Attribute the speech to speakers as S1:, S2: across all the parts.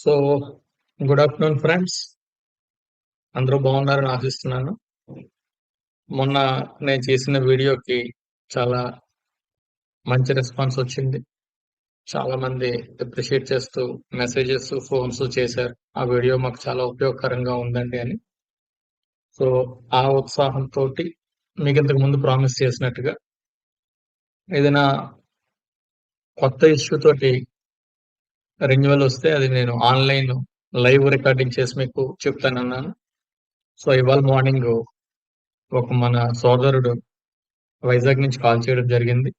S1: So good afternoon friends అందరూ బాగున్నారని ఆశిస్తున్నాను. మొన్న నేను చేసిన వీడియోకి చాలా మంచి రెస్పాన్స్ వచ్చింది. చాలా మంది అప్రిషియేట్ చేస్తూ మెసేజెస్ ఫోన్స్ చేశారు. ఆ వీడియో మాకు చాలా ఉపయోగకరంగా ఉందండి అని. సో ఆ ఉత్సాహంతో మీకు ఇంతకు ముందు ప్రామిస్ చేసినట్టుగా ఏదైనా కొత్త ఇష్యూ తోటి రెన్యువల్ వస్తే అది నేను ఆన్లైన్ లైవ్ రికార్డింగ్ చేసి మీకు చెప్తానన్నాను. సో ఇవాళ మార్నింగ్ ఒక మన సోదరుడు వైజాగ్ నుంచి కాల్ చేయడం జరిగింది.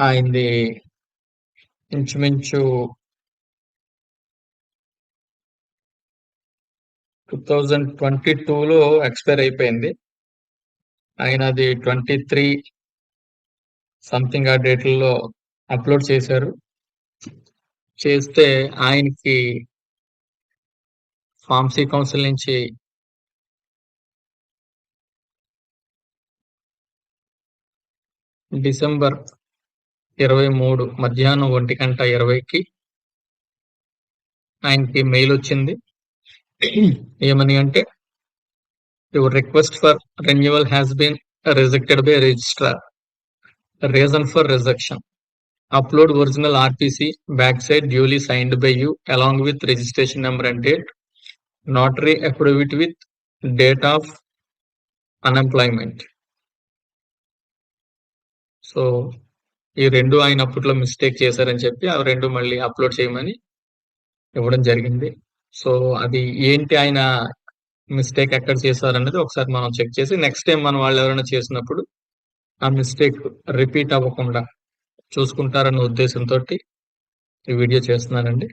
S1: ఆయనది ఇంచుమించు టూ థౌజండ్ ట్వంటీ టూలో ఎక్స్పైర్ అయిపోయింది. ఆయన అది ట్వంటీ త్రీ సంథింగ్ ఆ డేట్లలో అప్లోడ్ చేశారు. చేస్తే ఆయనకి ఫార్మసీ కౌన్సిల్ నుంచి డిసెంబర్ ఇరవై మూడు మధ్యాహ్నం ఒంటి గంట ఇరవైకి ఆయనకి మెయిల్ వచ్చింది. ఏమని అంటే your request for renewal has been rejected by registrar reason for rejection upload original RPC back side duly signed by you along with registration number and date notary affidavit with date of unemployment. So ఈ రెండు ఆయన అప్పట్లో mistake చేశారని చెప్పి ఆ రెండు మళ్ళీ upload చేయమని ఇవ్వడం జరిగింది. సో అది ఏంటి ఆయన మిస్టేక్ ఎక్కడ చేశారన్నది ఒకసారి మనం చెక్ చేసి నెక్స్ట్ టైం మనం వాళ్ళు ఎవరైనా చేసినప్పుడు ఆ మిస్టేక్ రిపీట్ అవ్వకుండా చూసుకుంటారన్న ఉద్దేశంతో ఈ వీడియో చేస్తున్నానండి.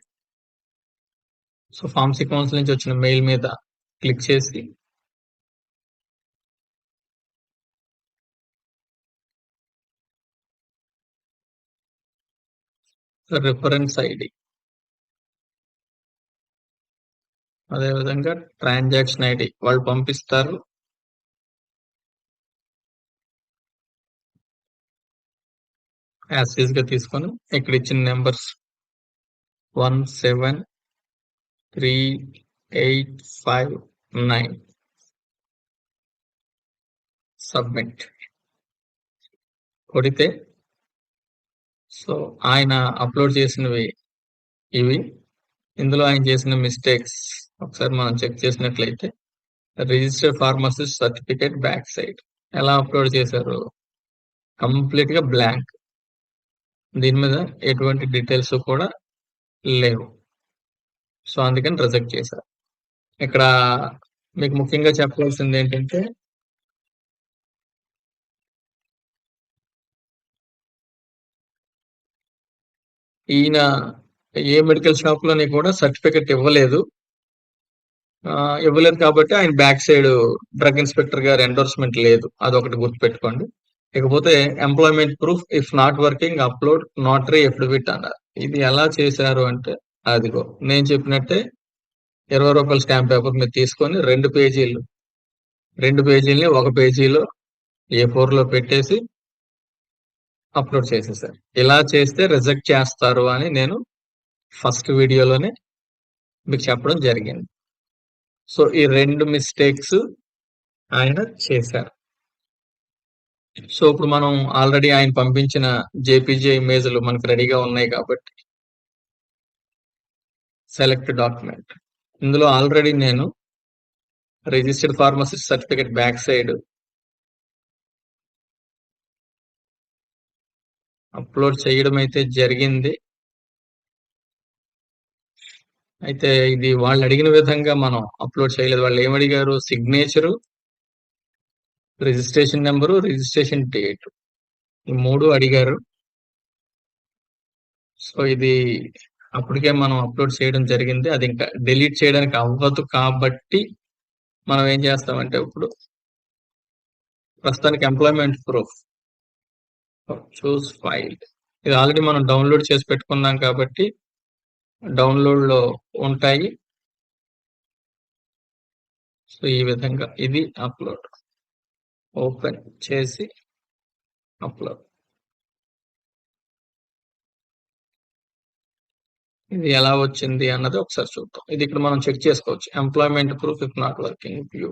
S1: సో ఫార్మసీ కౌన్సిల్ నుంచి వచ్చిన మెయిల్ మీద క్లిక్ చేసి రిఫరెన్స్ ఐడి. అదేవిధంగా ట్రాన్సాక్షన్ ఐడి వాళ్ళు పంపిస్తారు. యాసిస్గా తీసుకొని ఇక్కడ ఇచ్చిన numbers one seven three eight five nine submit కొడితే సో ఆయన అప్లోడ్ చేసినవి ఇవి. ఇందులో ఆయన చేసిన మిస్టేక్స్ ఒకసారి మనం చెక్ చేసినట్లయితే registered pharmacist certificate back side ఎలా అప్లోడ్ చేశారు? కంప్లీట్గా బ్లాంక్ దీని మీద ఎటువంటి డీటెయిల్స్ కూడా లేవు. సో అందుకని రిజెక్ట్ చేశారు ఇక్కడ మీకు ముఖ్యంగా చెప్పవలసింది ఏంటంటే ఈయన ఏ మెడికల్ షాప్లోని కూడా సర్టిఫికెట్ ఇవ్వలేదు. ఇవ్వలేదు కాబట్టి ఆయన బ్యాక్ సైడ్ డ్రగ్ ఇన్స్పెక్టర్ గారు ఎండోర్స్మెంట్ లేదు. అదొకటి గుర్తుపెట్టుకోండి. ఇకపోతే employment proof if not working upload notary affidavit అన్నారు. ఇది ఎలా చేశారు అంటే అదిగో నేను చెప్పినట్టే ఇరవై రూపాయల స్టాంప్ పేపర్ మీరు తీసుకొని రెండు పేజీలు రెండు పేజీలని ఒక పేజీలో ఏ ఫోర్లో పెట్టేసి అప్లోడ్ చేసేసారు. ఇలా చేస్తే రిజెక్ట్ చేస్తారు అని నేను ఫస్ట్ వీడియోలోనే మీకు చెప్పడం జరిగింది. సో ఈ రెండు మిస్టేక్స్ ఆయన చేశారు. సో ఇప్పుడు మనం ఆల్రెడీ ఆయన పంపించిన జేపీజే ఇమేజ్లు మనకు రెడీగా ఉన్నాయి కాబట్టి సెలెక్ట్ డాక్యుమెంట్. ఇందులో ఆల్రెడీ నేను registered pharmacist certificate back side upload చేయడం అయితే జరిగింది. అయితే ఇది వాళ్ళు అడిగిన విధంగా మనం అప్లోడ్ చేయలేదు. వాళ్ళు ఏమడిగారు? Signature registration number registration date. ఈ మూడు అడిగారు. సో ఇది అప్పటికే మనం అప్లోడ్ చేయడం జరిగింది. అది ఇంకా డిలీట్ చేయడానికి అవ్వదు కాబట్టి మనం ఏం చేస్తామంటే ఇప్పుడు ప్రస్తుతానికి ఎంప్లాయ్మెంట్ ప్రూఫ్ చూస్ ఫైల్ ఇది ఆల్రెడీ మనం డౌన్లోడ్ చేసి పెట్టుకున్నాం కాబట్టి డౌన్లోడ్లో ఉంటాయి. సో ఈ విధంగా ఇది అప్లోడ్. ఓపెన్ చేసి అప్లోడ్. ఇది ఎలా వచ్చింది అన్నది ఒకసారి చూద్దాం. ఇది ఇక్కడ మనం చెక్ చేసుకోవచ్చు. Employment proof if not working view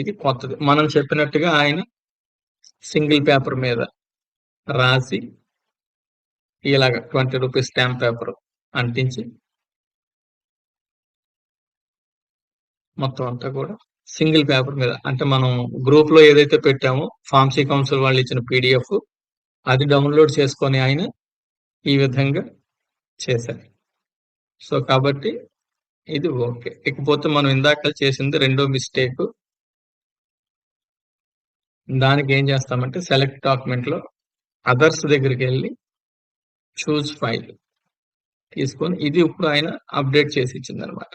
S1: ఇది కొత్తది. మనం చెప్పినట్టుగా ఆయన సింగిల్ పేపర్ మీద రాసి ఇలాగ ట్వంటీ రూపీస్ స్టాంప్ పేపర్ అంటించి మొత్తం అంతా కూడా సింగిల్ పేపర్ మీద. అంటే మనం గ్రూప్లో ఏదైతే పెట్టామో ఫార్మసీ కౌన్సిల్ వాళ్ళు ఇచ్చిన పీడిఎఫ్ అది డౌన్లోడ్ చేసుకొని ఆయన ఈ విధంగా చేశారు. సో కాబట్టి ఇది ఓకే. ఇకపోతే మనం ఇందాక చేసింది రెండో మిస్టేక్. దానికి ఏం చేస్తామంటే సెలెక్ట్ డాక్యుమెంట్లో అదర్స్ దగ్గరికి వెళ్ళి చూస్ ఫైల్ తీసుకొని ఇది ఇప్పుడు ఆయన అప్డేట్ చేసి ఇచ్చిందనమాట.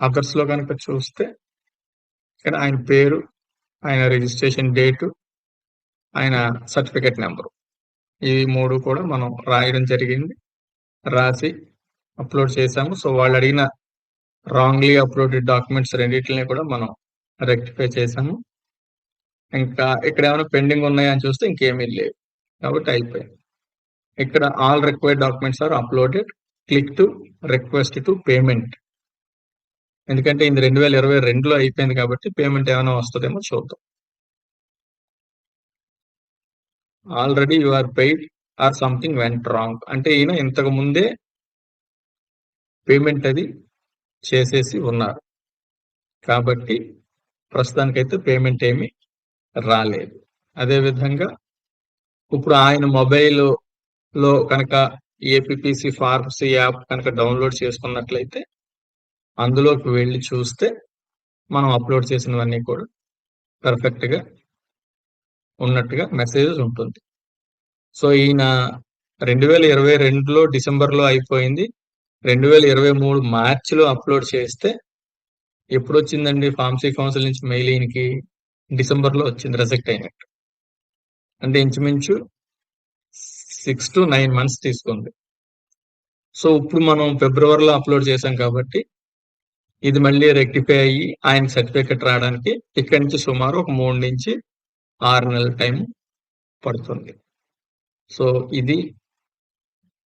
S1: అనమాట లో కనుక చూస్తే ఇక్కడ ఆయన పేరు ఆయన రిజిస్ట్రేషన్ డేటు ఆయన సర్టిఫికెట్ నెంబరు. ఈ మూడు కూడా మనం రాయడం జరిగింది. రాసి అప్లోడ్ చేసాము సో వాళ్ళు అడిగిన రాంగ్లీ అప్లోడెడ్ డాక్యుమెంట్స్ రెండింటిని కూడా మనం రెక్టిఫై చేసాము ఇంకా ఇక్కడ ఏమైనా పెండింగ్ ఉన్నాయని చూస్తే ఇంకేమీ లేవు. కాబట్టి అయిపోయింది. ఇక్కడ all required documents are uploaded click to request to payment ఎందుకంటే ఇది రెండు వేల ఇరవై రెండులో అయిపోయింది కాబట్టి పేమెంట్ ఏమైనా వస్తుందేమో చూద్దాం. Already you are paid or something went wrong అంటే ఈయన ఇంతకు ముందే పేమెంట్ అది చేసేసి ఉన్నారు. కాబట్టి ప్రస్తుతానికైతే పేమెంట్ ఏమి రాలేదు. అదేవిధంగా ఇప్పుడు ఆయన మొబైల్లో కనుక ఏపీపీసీ ఫార్మసీ యాప్ కనుక డౌన్లోడ్ చేసుకున్నట్లయితే అందులోకి వెళ్ళి చూస్తే మనం అప్లోడ్ చేసినవన్నీ కూడా పర్ఫెక్ట్గా ఉన్నట్టుగా మెసేజెస్ ఉంటుంది. సో ఈయన రెండు వేల ఇరవై రెండులో డిసెంబర్లో అయిపోయింది. రెండు వేల ఇరవై మూడు మార్చిలో అప్లోడ్ చేస్తే ఎప్పుడు వచ్చిందండి ఫార్మసీ కౌన్సిల్ నుంచి మెయిల్ ఈయనకి డిసెంబర్లో వచ్చింది రిజెక్ట్ అయినట్టు. అంటే ఇంచుమించు సిక్స్ టు నైన్ మంత్స్ తీసుకుంది. సో ఇప్పుడు మనం ఫిబ్రవరిలో అప్లోడ్ చేసాం కాబట్టి ఇది మళ్ళీ రెక్టిఫై అయ్యి ఆయన సర్టిఫికెట్ రావడానికి ఇక్కడి నుంచి సుమారు ఒక మూడు నుంచి ఆరు నెలల టైం పడుతుంది. సో ఇది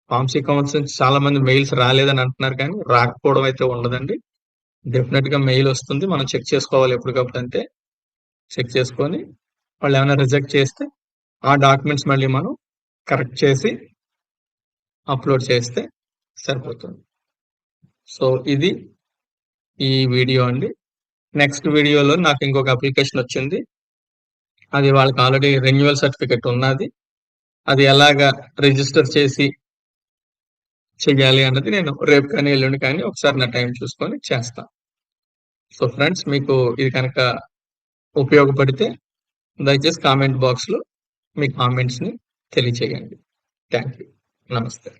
S1: ఫార్మసీ కౌన్సిల్ చాలా మంది మెయిల్స్ రాలేదని అంటున్నారు కానీ రాకపోవడం అయితే ఉండదండి. డెఫినెట్గా మెయిల్ వస్తుంది. మనం చెక్ చేసుకోవాలి ఎప్పటికప్పుడు అంటే చెక్ చేసుకొని వాళ్ళు ఏమైనా రిజెక్ట్ చేస్తే ఆ డాక్యుమెంట్స్ మళ్ళీ మనం కరెక్ట్ చేసి అప్లోడ్ చేస్తే సరిపోతుంది. సో ఇది ఈ వీడియో అండి. నెక్స్ట్ వీడియోలో నాకు ఇంకొక అప్లికేషన్ వచ్చింది. అది వాళ్ళకి ఆల్రెడీ రెన్యువల్ సర్టిఫికెట్ ఉన్నది. అది ఎలాగా రిజిస్టర్ చేసి చెయ్యాలి అన్నది నేను రేపు కానీ ఎల్లుండి కానీ ఒకసారి నా టైం చూసుకొని చేస్తాను సో ఫ్రెండ్స్ మీకు ఇది కనుక ఉపయోగపడితే దయచేసి కామెంట్ బాక్స్లో మీ కామెంట్స్ని తెలియచేయండి. థ్యాంక్ యూ నమస్తే.